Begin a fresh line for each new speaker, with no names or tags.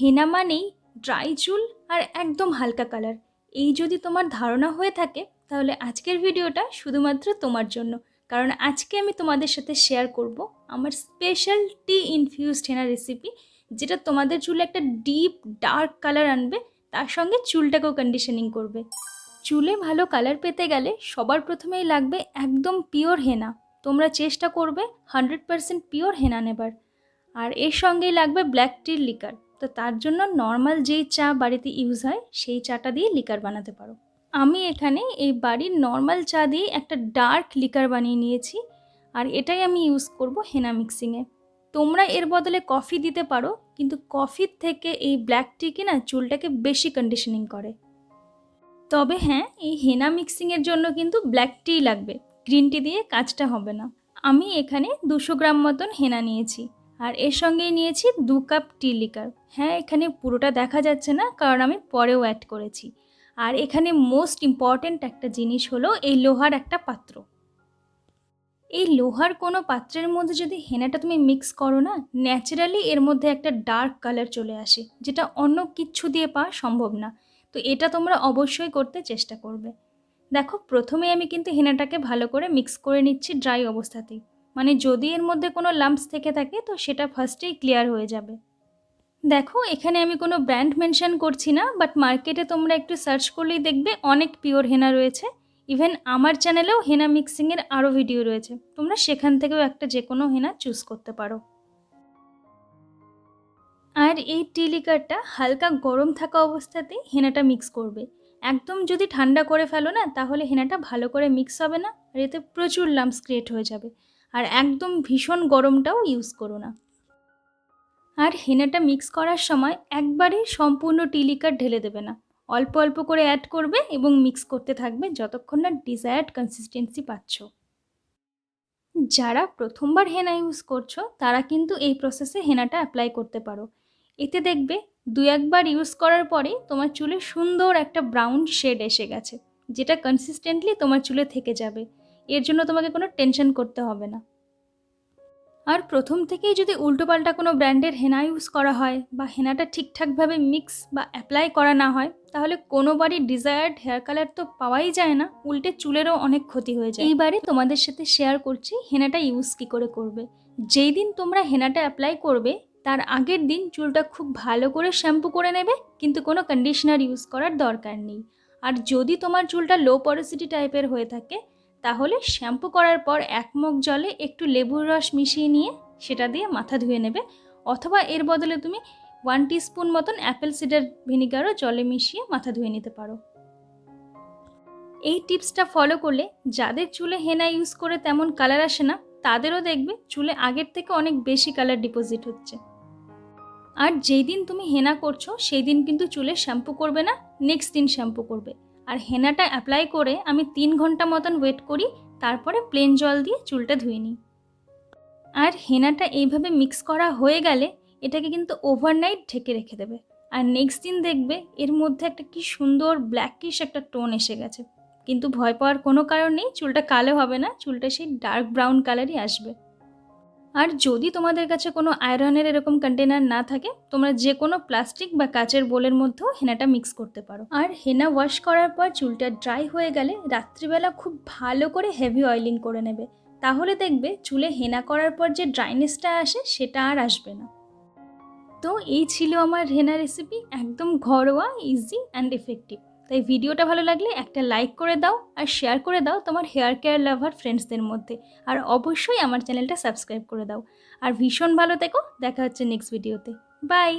হেনা মানেই ড্রাই চুল আর একদম হালকা কালার এই যদি তোমার ধারণা হয়ে থাকে, তাহলে আজকের ভিডিওটা শুধুমাত্র তোমার জন্য। কারণ আজকে আমি তোমাদের সাথে শেয়ার করব আমার special tea infused henna recipe যেটা তোমাদের চুলে একটা ডিপ ডার্ক কালার আনবে, তার সঙ্গে চুলটাকেও কন্ডিশনিং করবে। চুলে ভালো কালার পেতে গেলে সবার প্রথমেই লাগবে একদম পিওর হেনা তোমরা চেষ্টা করবে হান্ড্রেড পারসেন্ট পিওর হেনা নেবার। আর এর সঙ্গেই লাগবে ব্ল্যাক টির লিকার তো তার জন্য নর্মাল যেই চা বাড়িতে ইউজ হয়, সেই চাটা দিয়ে লিকার বানাতে পারো। আমি এখানে এই বাড়ির নর্মাল চা দিয়ে একটা ডার্ক লিকার বানিয়ে নিয়েছি, আর এটাই আমি ইউজ করব হেনা মিক্সিংয়ে তোমরা এর বদলে কফি দিতে পারো, কিন্তু কফির থেকে এই ব্ল্যাক টি কিনা চুলটাকে বেশি কন্ডিশনিং করে। তবে হ্যাঁ এই হেনা মিক্সিংয়ের জন্য কিন্তু ব্ল্যাক টি লাগবে গ্রিন টি দিয়ে কাজটা হবে না। আমি এখানে দুশো গ্রাম মতন হেনা নিয়েছি। আর এর সঙ্গেই নিয়েছি দু কাপ টি লিকার। হ্যাঁ এখানে পুরোটা দেখা যাচ্ছে না, কারণ আমি পরেও অ্যাড করেছি। আর এখানে মোস্ট ইম্পর্ট্যান্ট একটা জিনিস হলো এই লোহার একটা পাত্র। এই লোহার কোনো পাত্রের মধ্যে যদি হেনাটা তুমি মিক্স করো না ন্যাচারালি এর মধ্যে একটা ডার্ক কালার চলে আসে, যেটা অন্য কিচ্ছু দিয়ে পাওয়া সম্ভব না। তো এটা তোমরা অবশ্যই করতে চেষ্টা করবে। দেখো প্রথমে আমি কিন্তু হেনাটাকে ভালো করে মিক্স করে নিচ্ছি ড্রাই অবস্থাতেই। মানে যদি এর মধ্যে কোনো লাম্পস থেকে থাকে, তো সেটা ফার্স্টেই ক্লিয়ার হয়ে যাবে। দেখো, এখানে আমি কোনো ব্র্যান্ড মেনশন করছি না বাট মার্কেটে তোমরা একটু সার্চ করলেই দেখবে অনেক পিওর হেনা রয়েছে। ইভেন আমার চ্যানেলেও হেনা মিক্সিংয়ের আরও ভিডিও রয়েছে। তোমরা সেখান থেকেও একটা যে কোনো হেনা চুজ করতে পারো। আর এই টি লিকারটা হালকা গরম থাকা অবস্থাতেই হেনাটা মিক্স করবে। একদম যদি ঠান্ডা করে ফেলো না, তাহলে হেনাটা ভালো করে মিক্স হবে না, আর এতে প্রচুর লাম্পস ক্রিয়েট হয়ে যাবে। আর একদম ভীষণ গরমটাও ইউজ করো না। আর হেনাটা মিক্স করার সময় একবারে সম্পূর্ণ টি লিকার ঢেলে দেবে না। অল্প অল্প করে অ্যাড করবে এবং মিক্স করতে থাকবে যতক্ষণ না ডিজায়ার্ড কনসিস্টেন্সি পাচ্ছ। যারা প্রথমবার হেনা ইউজ করছ, তারা কিন্তু এই প্রসেসে হেনাটা অ্যাপ্লাই করতে পারো। এতে দেখবে দু একবার ইউজ করার পরে তোমার চুলে সুন্দর একটা ব্রাউন শেড এসে গেছে, যেটা কনসিস্টেন্টলি তোমার চুলে থেকে যাবে। এর জন্য তোমাকে কোনো টেনশন করতে হবে না। আর প্রথম থেকেই যদি উল্টোপাল্টা কোনো ব্র্যান্ডের হেনা ইউজ করা হয় বা হেনাটা ঠিকঠাকভাবে মিক্স বা অ্যাপ্লাই করা না হয়, তাহলে কোনোবারই ডিজায়ার্ড হেয়ার কালার তো পাওয়াই যায় না, উল্টে চুলেরও অনেক ক্ষতি হয়ে যায়। এইবারে তোমাদের সাথে শেয়ার করছি হেনাটা ইউজ কী করে করবে। যেই দিন তোমরা হেনাটা অ্যাপ্লাই করবে, তার আগের দিন চুলটা খুব ভালো করে শ্যাম্পু করে নেবে, কিন্তু কোনো কন্ডিশনার ইউজ করার দরকার নেই। আর যদি তোমার চুলটা লো পরিসিটি টাইপের হয়ে থাকে তাহলে শ্যাম্পু করার পর এক মগ জলে একটু লেবুর রস মিশিয়ে নিয়ে সেটা দিয়ে মাথা ধুয়ে নেবে। অথবা এর বদলে তুমি ওয়ান স্পুন মতন অ্যাপেল সিডার ভিনিগারও জলে মিশিয়ে মাথা ধুয়ে নিতে পারো। এই টিপসটা ফলো করলে যাদের চুলে হেনা ইউজ করে তেমন কালার আসে না, তাদেরও দেখবে চুলে আগের থেকে অনেক বেশি কালার ডিপোজিট হচ্ছে। আর যেই দিন তুমি হেনা করছ, সেই দিন কিন্তু চুলে শ্যাম্পু করবে না নেক্সট দিন শ্যাম্পু করবে। আর হেনাটা অ্যাপ্লাই করে আমি তিন ঘণ্টা মতন ওয়েট করি, তারপরে প্লেন জল দিয়ে চুলটা ধুয়ে নিই। আর হেনাটা এইভাবে মিক্স করা হয়ে গেলে এটাকে কিন্তু ওভারনাইট ঢেকে রেখে দেবে। আর নেক্সট দিন দেখবে এর মধ্যে একটা কি সুন্দর ব্ল্যাকিশ একটা টোন এসে গেছে। কিন্তু ভয় পাওয়ার কোনো কারণ নেই, চুলটা কালো হবে না, চুলটা সেই ডার্ক ব্রাউন কালারই আসবে। আর যদি তোমাদের কাছে কোনো আয়রনের এরকম কন্টেনার না থাকে, তোমরা যে কোনো প্লাস্টিক বা কাচের বোলের মধ্যেও হেনাটা মিক্স করতে পারো। আর হেনা ওয়াশ করার পর চুলটা ড্রাই হয়ে গেলে রাত্রিবেলা খুব ভালো করে হেভি অয়েলিং করে নেবে। তাহলে দেখবে চুলে হেনা করার পর যে ড্রাইনেসটা আসে, সেটা আর আসবে না। তো এই ছিল আমার হেনা রেসিপি একদম ঘরোয়া ইজি অ্যান্ড এফেক্টিভ তাই ভিডিওটা ভালো লাগলে একটা লাইক করে দাও আর শেয়ার করে দাও তোমার হেয়ার কেয়ার লাভার ফ্রেন্ডসদের মধ্যে। আর অবশ্যই আমার চ্যানেলটা সাবস্ক্রাইব করে দাও। আর ভীষণ ভালো থেকো, দেখা হচ্ছে নেক্সট ভিডিওতে বাই